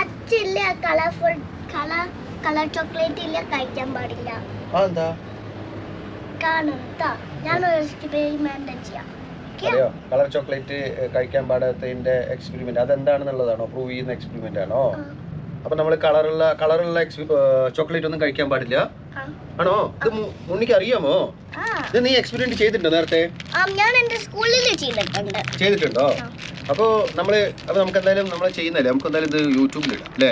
അച്ഛല്ല colourful colour colour chocolate ഇല്ല? കഴിക്കാൻ പാടില്ല. ആ എന്താ കാണും ട്ടോ. ഞാനൊരു എക്സ്പെരിമെന്റ് ചെയ്യാം. അറിയോ കളർ ചോക്ലേറ്റ് കഴിക്കാൻ പാടാത്തതിന്റെ എക്സ്പെരിമെന്റ് അതെന്താണെന്നുള്ളതാണോ? പ്രൂവ് ചെയ്യുന്ന എക്സ്പെരിമെന്റ് ആണോ? അപ്പൊ നമ്മൾ കളറുള്ള കളറുള്ള ചോക്ലേറ്റ് ഒന്നും കഴിക്കാൻ പാടില്ല. ആണോ? ഇത് മുണ്ണിക്ക് മുന്നിക്ക് അറിയാമോ. ഇത് നീ എക്സ്പെരിമെന്റ് ചെയ്തിട്ടുണ്ടോ നേരത്തെ? ഞാൻ എന്റെ സ്കൂളിൽ ചെയ്തിട്ടുണ്ട്. ചെയ്തിട്ടുണ്ടോ? അപ്പൊ നമ്മൾ അപ്പൊ നമുക്ക് എന്തായാലും നമ്മൾ ചെയ്യുന്നല്ലേ നമുക്ക് എന്തായാലും ഇത് യൂട്യൂബിൽ ഇടാം അല്ലേ?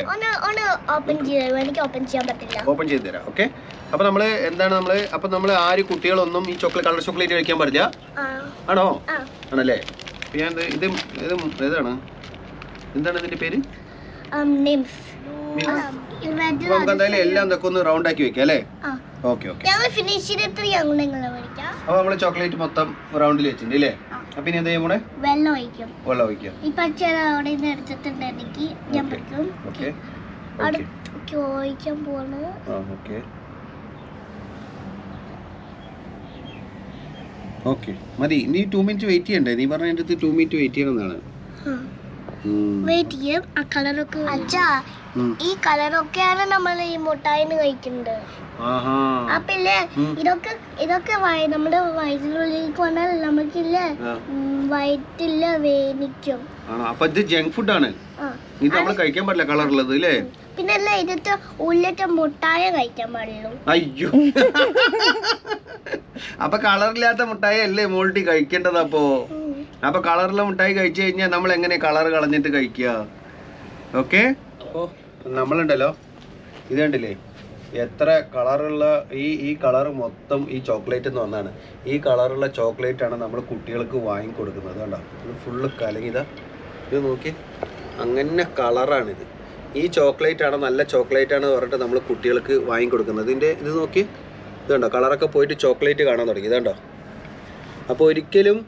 ഓപ്പൺ എനിക്ക് ഓപ്പൺ ചെയ്യാൻ പറ്റില്ല. ഓപ്പൺ ചെയ്ത് തരാം ഓക്കെ അപ്പൊ നമ്മൾ എന്താണ് നമ്മൾ അപ്പൊ നമ്മൾ ആര് കുട്ടികളൊന്നും ഈ ചോക്ലേറ്റ് കളർ ചോക്ലേറ്റ് കഴിക്കാൻ പാടില്ല? ആണോ? ആണല്ലേ? ഞാൻ ഇത് ഇത് ഇത് ഏതാണ് എന്താണ് ഇതിന്റെ പേര്? Nymphs Nymphs. അപ്പൊ നമുക്ക് എല്ലാം ഇതൊക്കെ ഒന്ന് റൗണ്ട് ആക്കി വെക്കാം അല്ലേ? ഓക്കെ ഓക്കെ അപ്പൊ നമ്മൾ ചോക്ലേറ്റ് മൊത്തം റൗണ്ടിൽ വെച്ചിട്ടുണ്ട് അല്ലേ. അപ്പൊ ഇനി എന്താ ചെയ്യുമ്പോടെ വെള്ളം ഒഴിക്കും. വെള്ളം ഒഴിക്കാം ഇപ്പൊ അച്ഛൻ അവിടെ നിന്ന് എടുത്തിട്ടുണ്ടെങ്കിൽ ഞാൻ വെക്കും. ഓക്കെ ഒഴിക്കാൻ പോണ് ഓക്കെ ഓക്കെ മതി നീ ടു മിനിറ്റ് വെയിറ്റ് ചെയ്യണ്ടേ? നീ പറഞ്ഞ എന്റെ അടുത്ത് ടു മിനിറ്റ് വെയിറ്റ് ചെയ്യണമെന്നാണ് വെയിറ്റ് ചെയ്യും ആ കളറൊക്കെ അച്ഛാ ഈ കളറൊക്കെയാണ് നമ്മൾ ഈ മുട്ടായിന്ന് കഴിക്കുന്നത് ആഹാ. അപ്പൊ ഇതൊക്കെ ഇതൊക്കെ നമ്മുടെ വയറ്റിനുള്ളിലേക്ക് വന്നാൽ നമുക്കില്ലേ വയറ്റില്ല വേനിക്കും. അപ്പൊ ഇത് ജങ്ക് ഫുഡ് ആണ്. ഇത് നമ്മൾ കഴിക്കാൻ പാടില്ല കളറുള്ളത് അല്ലേ? പിന്നെ അല്ല ഇതിട്ട് ഉള്ളിട്ട് മുട്ടായ കഴിക്കാൻ പാടുള്ളൂ. അയ്യോ. അപ്പൊ കളറില്ലാത്ത മുട്ടായി അല്ലേ മോൾട്ടി കഴിക്കേണ്ടത് അപ്പോ? ഉം. അപ്പൊ കളറുള്ള മുട്ടായി കഴിച്ചു കഴിഞ്ഞാൽ നമ്മൾ എങ്ങനെ കളർ കളഞ്ഞിട്ട് കഴിക്കുക? ഓക്കെ അപ്പോ നമ്മളുണ്ടല്ലോ. ഇത് കണ്ടില്ലേ? എത്ര കളറുള്ള ഈ ഈ കളർ മൊത്തം ഈ ചോക്ലേറ്റ് എന്ന് പറഞ്ഞാണ് ഈ കളറുള്ള ചോക്ലേറ്റ് ആണ് നമ്മൾ കുട്ടികൾക്ക് വാങ്ങിക്കൊടുക്കുന്നത് കണ്ടോ? ഇത് ഫുള്ള് കലങ്ങിത ഇത് നോക്കി. അങ്ങനെ കളറാണിത്. ഈ ചോക്ലേറ്റ് ആണ് നല്ല ചോക്ലേറ്റ് ആണ് പറഞ്ഞിട്ട് നമ്മൾ കുട്ടികൾക്ക് വാങ്ങിക്കൊടുക്കുന്നത് ഇതിന്റെ ഇത് നോക്കി. ഇതുണ്ടോ കണ്ടോ? കളറൊക്കെ പോയിട്ട് ചോക്ലേറ്റ് കാണാൻ തുടങ്ങി. ഇതുണ്ടോ അപ്പോൾ ഒരിക്കലും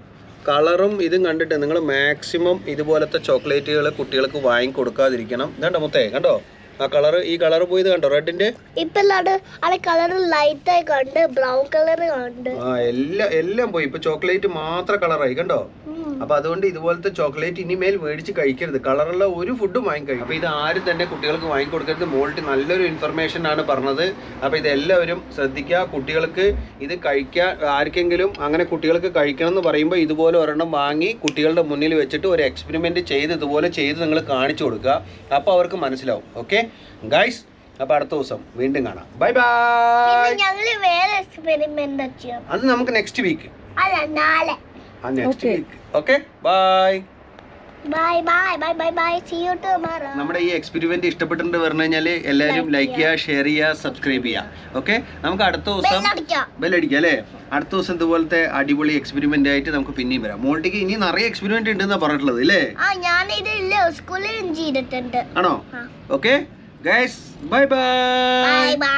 കളറും ഇതും കണ്ടിട്ട് നിങ്ങൾ മാക്സിമം ഇതുപോലത്തെ ചോക്ലേറ്റുകൾ കുട്ടികൾക്ക് വാങ്ങി കൊടുക്കാതിരിക്കണം ഇതുണ്ടോ മുത്തേ കണ്ടോ? ആ കളർ ഈ കളർ പോയത് കണ്ടോ? റെഡിന്റെ ലൈറ്റ് ആയി കണ്ട് ബ്രൗൺ കളർ കണ്ട്. ആ എല്ലാം എല്ലാം പോയി. ഇപ്പൊ ചോക്ലേറ്റ് മാത്രം കളറായി കണ്ടോ? ഉം. അപ്പൊ അതുകൊണ്ട് ഇതുപോലത്തെ ചോക്ലേറ്റ് ഇനിമേൽ മേടിച്ച് കഴിക്കരുത്. കളറുള്ള ഒരു ഫുഡും വാങ്ങി കഴിക്കും അപ്പൊ ഇത് ആരും തന്നെ കുട്ടികൾക്ക് വാങ്ങി മോൾട്ട് മോൾട്ടി നല്ലൊരു ഇൻഫർമേഷൻ ആണ് പറഞ്ഞത്. അപ്പൊ ഇതെല്ലാവരും ശ്രദ്ധിക്കുക. കുട്ടികൾക്ക് ഇത് കഴിക്കാൻ ആർക്കെങ്കിലും അങ്ങനെ കുട്ടികൾക്ക് കഴിക്കണം എന്ന് പറയുമ്പോൾ ഇതുപോലെ ഒരെണ്ണം വാങ്ങി കുട്ടികളുടെ മുന്നിൽ വെച്ചിട്ട് ഒരു എക്സ്പെരിമെന്റ് ചെയ്ത് ഇതുപോലെ ചെയ്ത് നിങ്ങൾ കാണിച്ചു കൊടുക്കുക. അപ്പോൾ അവർക്ക് മനസ്സിലാവും. ഓക്കെ ഗൈസ് അപ്പൊ അടുത്ത ദിവസം വീണ്ടും കാണാം. ബൈ ബൈ പിന്നെ ഞങ്ങൾ വേറെ എക്സ്പെരിമെന്റ് ചെയ്യാം അത് നമുക്ക് നെക്സ്റ്റ് വീക്ക് അല്ല നാളെ. ആ next okay. week. Bye bye bye bye bye bye see you tomorrow നമ്മുടെ ഈ എക്സ്പെരിമെന്റ് ഇഷ്ടപ്പെട്ടിട്ടുണ്ട് പറഞ്ഞു കഴിഞ്ഞാൽ എല്ലാവരും ലൈക്ക് ചെയ്യുക ഷെയർ ചെയ്യുക സബ്സ്ക്രൈബ് ചെയ്യുക. ഓക്കെ നമുക്ക് അടുത്ത ദിവസം ബെല്ലടിക്കാം ബെല്ലടിക്കുക അല്ലേ? അടുത്ത ദിവസം ഇതുപോലത്തെ അടിപൊളി എക്സ്പെരിമെന്റ് ആയിട്ട് നമുക്ക് പിന്നെയും വരാം. മോൾട്ടിക്ക് ഇനി നിറയെ എക്സ്പെരിമെന്റ് ഉണ്ടെന്നാ പറഞ്ഞിട്ടുള്ളത് അല്ലേ ആ ഞാൻ ഇത് സ്കൂളിൽ ചെയ്തിട്ടുണ്ട്. ആണോ. Okay guys bye bye bye